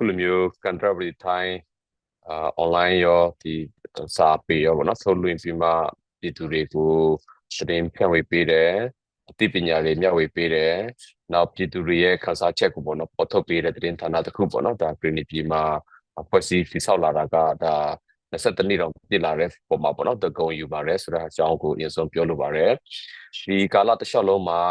အခုလိုမျိုး contemporary time အာ online ရောဒီစာပေရောပေါ့နော်ထုတ်လွှင့်ပြီးမှပြည်သူတွေကိုသတင်းဖြန့်ဝေပေးတယ်အသိပညာတွေမျှဝေပေးတယ်နောက်ပြည်သူတွေရဲ့ခန်းစားချက်ကိုပေါ့နော်ပေါ်ထုတ်ပေးတဲ့သတင်းဌာနတစ်ခုပေါ့နော်ဒါ Green ပြည်မှာဖွဲ့စည်းတည်ဆောက်လာတာကဒါ22နှစ်တော့ပြည့်လာတဲ့ပုံမှာပေါ့နော်တကုံယူပါတယ်ဆိုတဲ့အကြောင်းကိုအရင်ဆုံးပြောလိုပါတယ်ဒီကာလတစ်လျှောက်လုံးမှာ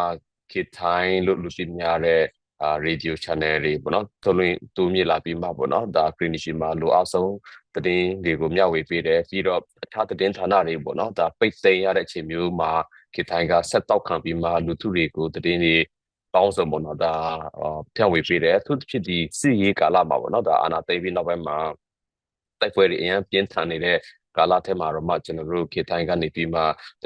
ခေထိုင်းလို့လူသိများတဲ့ အာ radio channel တွေပေါ့နော်ထုတ်လွှင့်တူမြင့်လာပြီးမှပေါ့နော်ဒါ Green မှာလိုအပ်ဆုံးသတင်းတွေကိုမျှဝေပေးတယ်ပြီးတော့အခြားသတင်းဌာနတွေပေါ့နော်ဒါပိတ်သိမ်းရတဲ့အချိန်မျိုးမှာခေထိုင်းကဆက်တောက်ခံပြီးမှလူထုတွေကိုသတင်းတွေတောင်းဆိုပေါ့နော်ဒါဖြန့်ဝေပေးတယ်သူဖြစ်ဒီစစ်ရေးကာလမှာပေါ့နော်ဒါအာနာသိပြီးနောက်ပိုင်းမှာတိုက်ပွဲတွေအရင်ပြင်းထန်နေတဲ့ ကာလထဲမှာတော့မှကျွန်တော်တို့ခေတိုင်းကနေပြီးမှ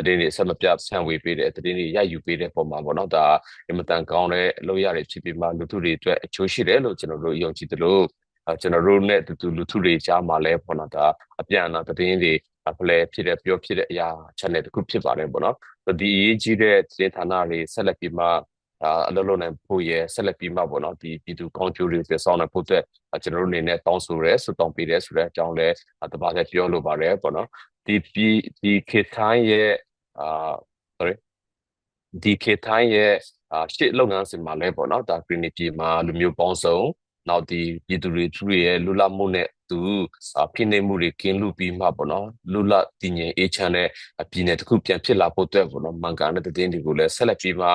တည်င်းတွေဆက်မပြတ်ဆန့်ဝေပေးတဲ့တည်င်းတွေရယူပေးတဲ့ပုံမှာပေါ့နော်ဒါအင်မတန်ကောင်းတဲ့အလုပ်ရတွေဖြစ်ပြီးမှလူထုတွေအတွက်အချိုးရှိတယ်လို့ကျွန်တော်တို့ယုံကြည်တယ်လို့ကျွန်တော်တို့နဲ့တူတူလူထုတွေကြားမှာလဲပေါ့နော်ဒါအပြန်အလှန်တည်င်းတွေအပလဲဖြစ်တဲ့ပြောဖြစ်တဲ့အရာ channel တစ်ခုဖြစ်ပါတယ်ပေါ့နော်ဒီအရေးကြီးတဲ့စေဌာနတွေဆက်လက်ပြီးမှ အလုပ်လုပ်နိုင်ဖို့ရဆက်လက်ပြီးမှပေါ့နော်ဒီပြည်သူကောင်းကျိုးတွေပြဆောင်နိုင်ဖို့အတွက်ကျွန်တော်တို့အနေနဲ့တောင်းဆိုရဲဆုတောင်းပေးတယ်ဆိုတဲ့အကြောင်းလဲတပါးလည်းပြောလိုပါတယ်ပေါ့နော်ဒီဒီဒီခေထိုင်းရဲ့အာ sorry ဒီခေထိုင်းရဲ့ရှစ်လုပ်ငန်းစဉ်မှာလဲပေါ့နော်ဒါ green ပြည်မှာလူမျိုးပေါင်းစုံနောက်ဒီပြည်သူတွေသူတွေရဲ့လူလာမှုနဲ့ သူဖိနှိပ်မှုတွေကင်းလူပြီးမှပေါ့နော်လူလာတည်ငြိမ်အေးချမ်းတဲ့ပြည်နယ်တစ်ခုပြန်ဖြစ်လာဖို့အတွက်ပေါ့နော်မှန်ကန်တဲ့တဲ့င်းတွေကိုလည်းဆက်လက်ပြီးမှ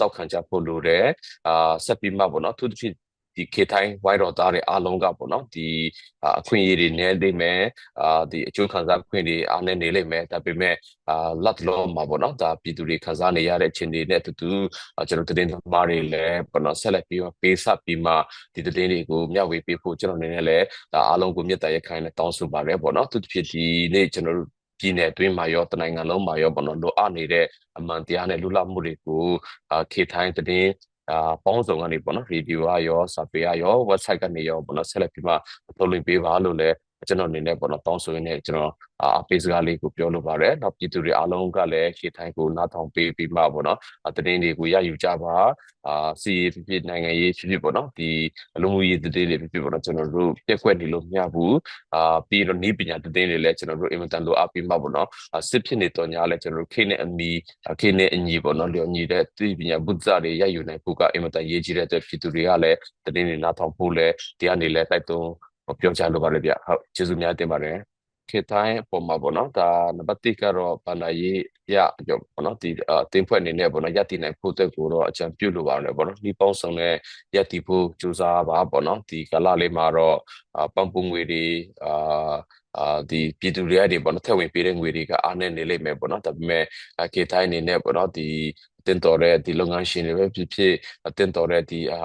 တောက်ခံကြဖို့လိုတယ်အာဆက်ပြီးမှပေါ့နော်သူတစ်ဖြစ် ဒီခေထိုင်းဝိုင်းတော်သားတွေအားလုံးကပေါ့နော်ဒီအခွင့်အရေးတွေနည်းလိမ့်မယ်အာဒီအကျိုးခံစားခွင့်တွေအားနည်းနေလိမ့်မယ်ဒါပေမဲ့အာလတ်လုံးမှာပေါ့နော်ဒါပြည်သူတွေခံစားနေရတဲ့အခြေအနေနဲ့တူတူကျွန်တော်တင်သမားတွေလည်းပေါ့နော်ဆက်လက်ပြီးပေးဆက်ပြီးမှဒီတင်တွေကိုမျှဝေပေးဖို့ကျွန်တော်အနေနဲ့လည်းဒါအားလုံးကိုမြတ်တရခိုင်နဲ့တောင်းဆိုပါတယ်ပေါ့နော်သူတစ်ဖြစ်ဒီနေ့ကျွန်တော်တို့ပြည်နယ်အတွင်းမှာရောတနိုင်ငံလုံးမှာရောပေါ့နော်လိုအပ်နေတဲ့အမှန်တရားနဲ့လူလမှုတွေကိုအာခေထိုင်းတဲ့ အာပေါင်းစုံကနေပေါ့နော်ရေဒီယိုအရောစာပေအရော website ကနေရောပေါ့နော်ဆက်လက်ပြီးမှထုတ်လွှင့်ပေးပါလို့လည်း ကျွန်တော်အနေနဲ့ပေါ့နော်တောင်းဆိုရင်းနဲ့ကျွန်တော်အပေးစကားလေးကိုပြောလိုပါတယ်။နောက်ပြည်သူတွေအားလုံးကလည်းရှေ့ထိုင်ကိုနားထောင်ပေးပြီးမှပေါ့နော်။တည်င်းတွေကိုရယူကြပါ။အာစီဖြစ်ဖြစ်နိုင်ငံရေးဖြစ်ဖြစ်ပေါ့နော်။ဒီအလုံးကြီးတည်င်းတွေဖြစ်ဖြစ်ပေါ့နော်ကျွန်တော်တို့ပြက်ကွက်နေလို့မရဘူး။အာပြီးတော့ဤပညာတည်င်းတွေလည်းကျွန်တော်တို့အင်မတန်လိုအပ်ပြီးမှပေါ့နော်။စစ်ဖြစ်နေတော့ညာလည်းကျွန်တော်တို့ခေနဲ့အမီခေနဲ့အညီပေါ့နော်။လျော်ညီတဲ့သိပညာဘုဒ္ဓတွေရယူနိုင်ဖို့ကအင်မတန်ရေးကြီးတဲ့အတွက်ပြည်သူတွေကလည်းတည်င်းတွေနားထောင်ဖို့လည်းတရားနေလည်းတိုက်တွန်း ပြောချလိုပါတယ်ဗျဟုတ်ကျေးဇူးများတင်ပါတယ်ခေတိုင်းပုံမှာပေါ့နော်ဒါနံပါတ်1ကတော့ဘာသာရေးရကြောပေါ့နော်ဒီအတင်းဖွဲ့အနေနဲ့ပေါ့နော်ရည်တည်နိုင်ဖို့အတွက်ကိုတော့အကြံပြုလိုပါတယ်ပေါ့နော်ဒီပေါင်းစုံနဲ့ရည်တည်ဖို့ကြိုးစားပါပေါ့နော်ဒီကာလလေးမှာတော့ပန်းပူငွေတွေအာအာဒီပြည်သူတွေတွေပေါ့နော်ထည့်ဝင်ပေးတဲ့ငွေတွေကအားနဲ့နေလိမ့်မယ်ပေါ့နော်ဒါပေမဲ့ခေတိုင်းအနေနဲ့ပေါ့နော်ဒီ တင်တော်တဲ့ဒီလုပ်ငန်းရှင်တွေပဲဖြစ်ဖြစ်တင်တော်တဲ့ဒီအာ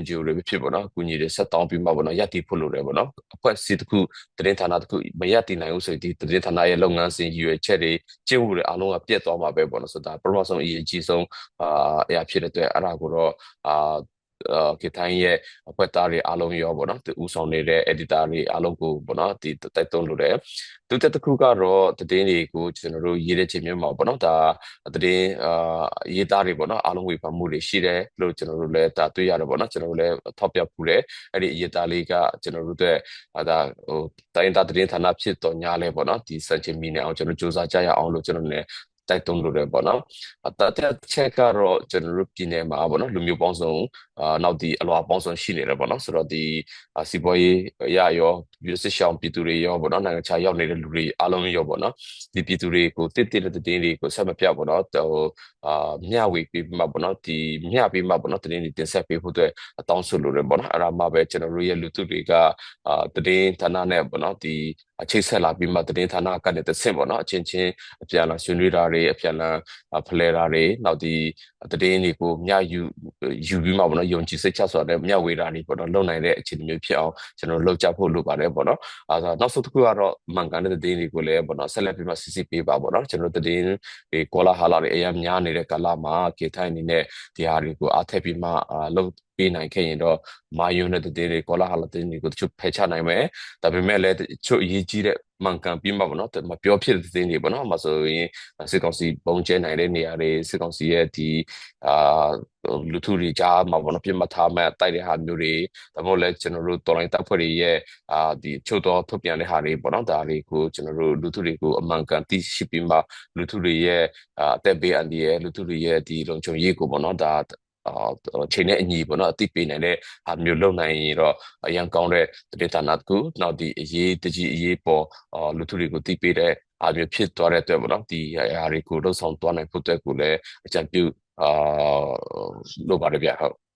NGO တွေပဲဖြစ်ပေါ့နော်အကူအညီတွေဆက်တောင်းပြီးမှပေါ့နော်ရည်တည်ဖို့လိုတယ်ပေါ့နော်အဖွဲ့အစည်းတစ်ခုတင်ဌာနတစ်ခုမရည်တည်နိုင်ဘူးဆိုရင်ဒီတင်ဌာနရဲ့လုပ်ငန်းစဉ်ရည်ရွယ်ချက်တွေကျင့်ဝတ်တွေအားလုံးကပြတ်သွားမှာပဲပေါ့နော်ဆိုတော့ဒါပထမဆုံးအရေးကြီးဆုံးအာအရာဖြစ်တဲ့အတွက်အဲ့ဒါကိုတော့အာ ခေထိုင်းရဲ့အဖွဲ့သားတွေအားလုံးရောပေါ့နော်သူဦးဆောင်နေတဲ့ editor တွေအားလုံးကိုပေါ့နော်ဒီတိုက်တွန်းလို့တယ်ဒုတိယတစ်ခုကတော့တည်င်းတွေကိုကျွန်တော်တို့ရေးတဲ့ချိန်မျိုးမှာပေါ့နော်ဒါတည်င်းအာရေးသားတွေပေါ့နော်အားလုံးဝေဖန်မှုတွေရှိတယ်လို့ကျွန်တော်တို့လည်းဒါတွေ့ရတယ်ပေါ့နော်ကျွန်တော်တို့လည်းထောက်ပြပူတယ်အဲ့ဒီရေးသားလေးကကျွန်တော်တို့အတွက်ဒါဟိုတိုင်းသားတည်င်းဌာနဖြစ်တော်ညာလဲပေါ့နော်ဒီစံချိန်မီနေအောင်ကျွန်တော်စူးစမ်းကြရအောင်လို့ကျွန်တော်လည်း တိုက်တွန်းလိုတယ်ပေါ့နော်အတတဲ့ချက်ကတော့ကျွန်တော်တို့ပြည်နယ်မှာပေါ့နော်လူမျိုးပေါင်းစုံအာနောက်ဒီအလွာပေါင်းစုံရှိနေတယ်ပေါ့နော်ဆိုတော့ဒီစီပွားရေးရရောပြည်စစ်ရှောင်းပြည်သူတွေရောပေါ့နော်နိုင်ငံခြားရောက်နေတဲ့လူတွေအားလုံးရောပေါ့နော်ဒီပြည်သူတွေကိုတစ်တစ်တဲ့တင်းတွေကိုဆက်မပြတ်ပေါ့နော်ဟိုအာမျှဝေပြီးမှပေါ့နော်ဒီမျှပြီးမှပေါ့နော်တင်းတွေတင်ဆက်ပေးဖို့အတွက်အတောင်းဆိုလိုတယ်ပေါ့နော်အဲ့ဒါမှပဲကျွန်တော်တို့ရဲ့လူသူတွေကအာတင်းဌာနနဲ့ပေါ့နော်ဒီ ချိတ်ဆက်လာပြီးမှတင်းဌာနကနေတဆင့်ပေါ့နော်အချင်းချင်းအပြန်လာဆွေးနွေးတာတွေအပြန်လာဖလှယ်တာတွေနောက်ဒီ တင်းတွေကိုမျှယူယူပြီးမှပေါ့နော်ယုံကြည်စိတ်ချစွာနဲ့မျှဝေတာတွေပေါ့နော်လုပ်နိုင်တဲ့အခြေအနေမျိုးဖြစ်အောင်ကျွန်တော်လုပ်ကြဖို့လိုပါတယ်ပေါ့နော်အဲဒါနောက်ဆုံးတစ်ခုကတော့မှန်ကန်တဲ့တင်းတွေကိုလည်းပေါ့နော်ဆက်လက်ပြီးမှစစ်စစ်ပေးပါပေါ့နော်ကျွန်တော်တင်းတွေကောလာဟာလာတွေအများများနေတဲ့ကာလမှာကေထိုင်အနေနဲ့ဒီဟာတွေကိုအားထည့်ပြီးမှလုပ်ပေးနိုင်ခဲ့ရင်တော့မာယွန်းတဲ့တဲ့တွေကောလာဟာလာတဲ့တွေကိုတချို့ဖယ်ချနိုင်မယ်ဒါပေမဲ့လည်းတချို့အရေးကြီးတဲ့ မှန်ကန်ပြီးမှပေါ့နော်မပြောဖြစ်တဲ့သတင်းတွေပေါ့နော်မဆိုရင်စစ်ကောင်စီပုံကျဲနိုင်တဲ့နေရာတွေစစ်ကောင်စီရဲ့ဒီအာလူထုတွေကြားမှာပေါ့နော်ပြတ်မှတ်ထားမဲ့တိုက်တဲ့ဟာမျိုးတွေဒါမှမဟုတ်လဲကျွန်တော်တို့တော်လိုင်းတပ်ဖွဲ့တွေရဲ့အာဒီချုပ်တော်ထုတ်ပြန်တဲ့ဟာတွေပေါ့နော်ဒါတွေကိုကျွန်တော်တို့လူထုတွေကိုအမှန်ကန်သိရှိပြီးမှလူထုတွေရဲ့အသက်ဘေးအန္တရာယ်လူထုတွေရဲ့ဒီလုံခြုံရေးကိုပေါ့နော်ဒါအာ ချိန်နဲ့အညီပေါ့နော်အသိပေးနိုင်တဲ့ဟာမျိုးလုပ်နိုင်ရင်တော့အရန်ကောင်းတဲ့ဒေတာနာကူနောက်ဒီအရေးတကြီးအရေးပေါ်အာလူထုတွေကိုသိပေးတဲ့အားမျိုးဖြစ်သွားတဲ့အတွက်ပေါ့နော်ဒီအရာတွေကိုလှုပ်ဆောင်သွားနိုင်ဖို့အတွက်ကိုလည်းအကြံပြုအာလုပ်ပါတယ်ဗျဟုတ်